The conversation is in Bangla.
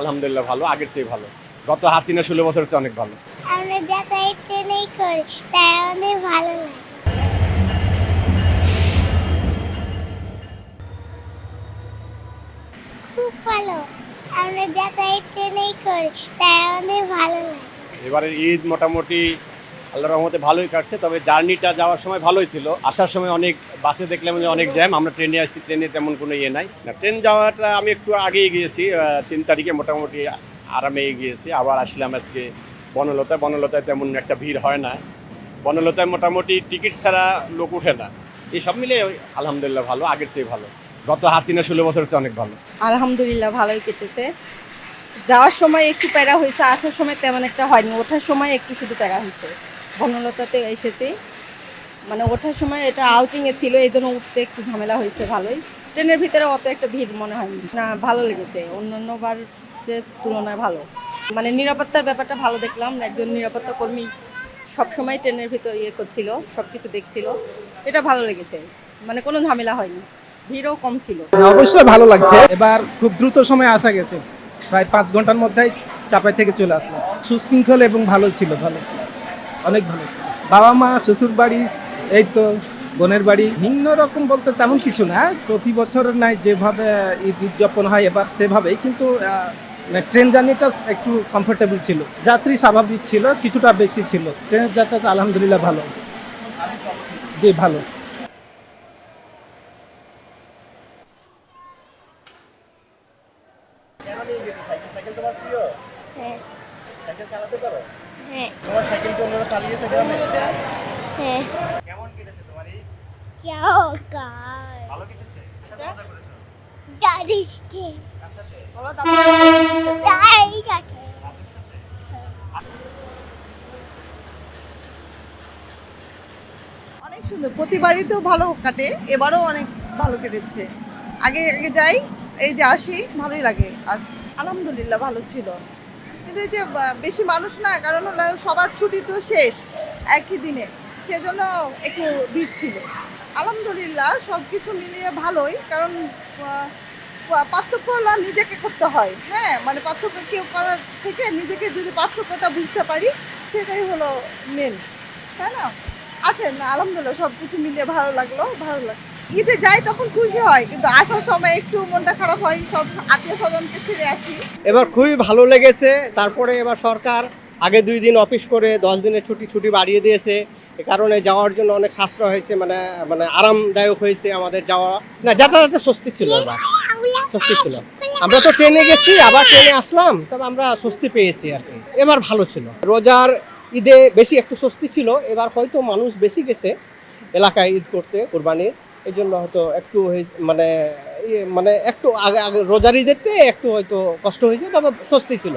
আলহামদুলিল্লাহ ভালো আগের চেয়ে ভালো। গত হাসিনা ষোলো বছর চেয়ে অনেক ভালো। আমরা যাতায়াত ট্রেনেই করি তাই আমাদের ভালো লাগে। খুব ভালো আমরা যাতায়াত ট্রেনেই করি তাই আমাদের ভালো লাগে। এবারে ঈদ মোটামুটি আল্লাহ রহমতে ভালোই কাটছে, তবে জার্নিটা যাওয়ার সময় ভালোই ছিল। আসার সময় অনেক বাসে দেখলাম যে অনেক জ্যাম, আমরা ট্রেনে আসছি, ট্রেনে তেমন কোনো ইয়ে নাই। না, ট্রেন যাওয়াটা আমি একটু আগেই গিয়েছি তিন তারিখে মোটামুটি আরামে গিয়েছি। আবার আসলাম আজকে বনলতায় বনলতায় তেমন একটা ভিড় হয় না। বনলতায় মোটামুটি টিকিট ছাড়া লোক উঠে না। এই সব মিলে আলহামদুলিল্লাহ ভালো, আগের চেয়ে ভালো। গত হাসিনা ষোলো বছর চেয়ে অনেক ভালো। আলহামদুলিল্লাহ ভালোই কেটেছে। যাওয়ার সময় একটু প্যারা হয়েছে, আসার সময় তেমন একটা হয়নি। ওঠার সময় একটু শুধু প্যারা হয়েছে। বনলতাতে এসেছি। মানে ওঠার সময় এটা আউটিংয়ে ছিল এই জন্য উঠতে একটু ঝামেলা হয়েছে ভালোই। ট্রেনের ভিতরে অত একটা ভিড় মনে হয়নি। না, ভালো লেগেছে। অন্যান্যবার যে তুলনায় ভালো। মানে নিরাপত্তার ব্যাপারটা ভালো দেখলাম। একজন নিরাপত্তা কর্মী সবসময় ট্রেনের ভিতর ইয়ে করছিল সব কিছু দেখছিল। এটা ভালো লেগেছে। মানে কোনো ঝামেলা হয়নি। ভিড়ও কম ছিল। অবশ্যই ভালো লাগছে। এবার খুব দ্রুত সময় আসা গেছে। প্রায় পাঁচ ঘণ্টার মধ্যেই চাপাই থেকে চলে আসলাম। সুশৃঙ্খল এবং ভালো ছিল, ভালো অনেক ভালো ছিল। বাবা মা, শ্বশুর বাড়ি, এই তো বোনের বাড়ি, ভিন্ন রকম বলতে তেমন কিছু না। প্রতি বছর নাই যেভাবে ঈদ উদযাপন হয় এবার সেভাবেই, কিন্তু ট্রেন জার্নিটা একটু কমফোর্টেবল ছিল। যাত্রী স্বাভাবিক ছিল, কিছুটা বেশি ছিল। ট্রেনের যাত্রা আলহামদুলিল্লাহ ভালো। জি, ভালো। হ্যাঁ হ্যাঁ। তোমার সাইকেল কি অন্যরা চালিয়েছে গ্রামে? হ্যাঁ। কেমন কেটেছে তোমার এই? ভালো কেটেছে? মজা করেছ? গাড়ি কে কাছে অনেক সুন্দর। প্রতিবারই তো ভালো কাটে এবারও অনেক ভালো কেটেছে। আগে আগে যাই এই যে আসি ভালোই লাগে। আর আলহামদুলিল্লাহ ভালো ছিল। কিন্তু এই যে বেশি মানুষ না, কারণ হলো সবার ছুটি তো শেষ একই দিনে। সেজন্য একটু ভিড় ছিল। আলহামদুলিল্লাহ সব কিছু মিলিয়ে ভালোই, কারণ পার্থক্য হলো নিজেকে করতে হয়। হ্যাঁ মানে পার্থক্য কেউ করার থেকে নিজেকে যদি পার্থক্যটা বুঝতে পারি, সেটাই হলো মেন তাই না? আছে না, আলহামদুলিল্লাহ সব কিছু মিলিয়ে ভালো লাগল ভালো লাগল। ঈদে যাই তখন খুশি হয়, কিন্তু আসার সময় একটু মনটা খারাপ হয়, সব আত্মীয় স্বজনকে ফিরে আসি। এবার খুবই ভালো লেগেছে, তারপরে এবার সরকার আগে দুই দিন অফিস করে দশ দিনের ছুটি ছুটি বাড়িয়ে দিয়েছে, এ কারণে যাওয়ার জন্য অনেক সাশ্রয় হয়েছে মানে মানে আরামদায়ক হয়েছে আমাদের যাওয়া। না, যাতায়াতে স্বস্তি ছিল এবার, স্বস্তি ছিল। আমরা তো ট্রেনে গেছি, আবার ট্রেনে আসলাম, তবে আমরা স্বস্তি পেয়েছি আর কি। এবার ভালো ছিল। রোজার ঈদে বেশি একটু স্বস্তি ছিল, এবার হয়তো মানুষ বেশি গেছে এলাকায় ঈদ করতে, কোরবানির। এই জন্য হয়তো একটু মানে ইয়ে মানে একটু আগে আগে রোজারি দেখতে একটু হয়তো কষ্ট হয়েছে, তবে স্বস্তি ছিল।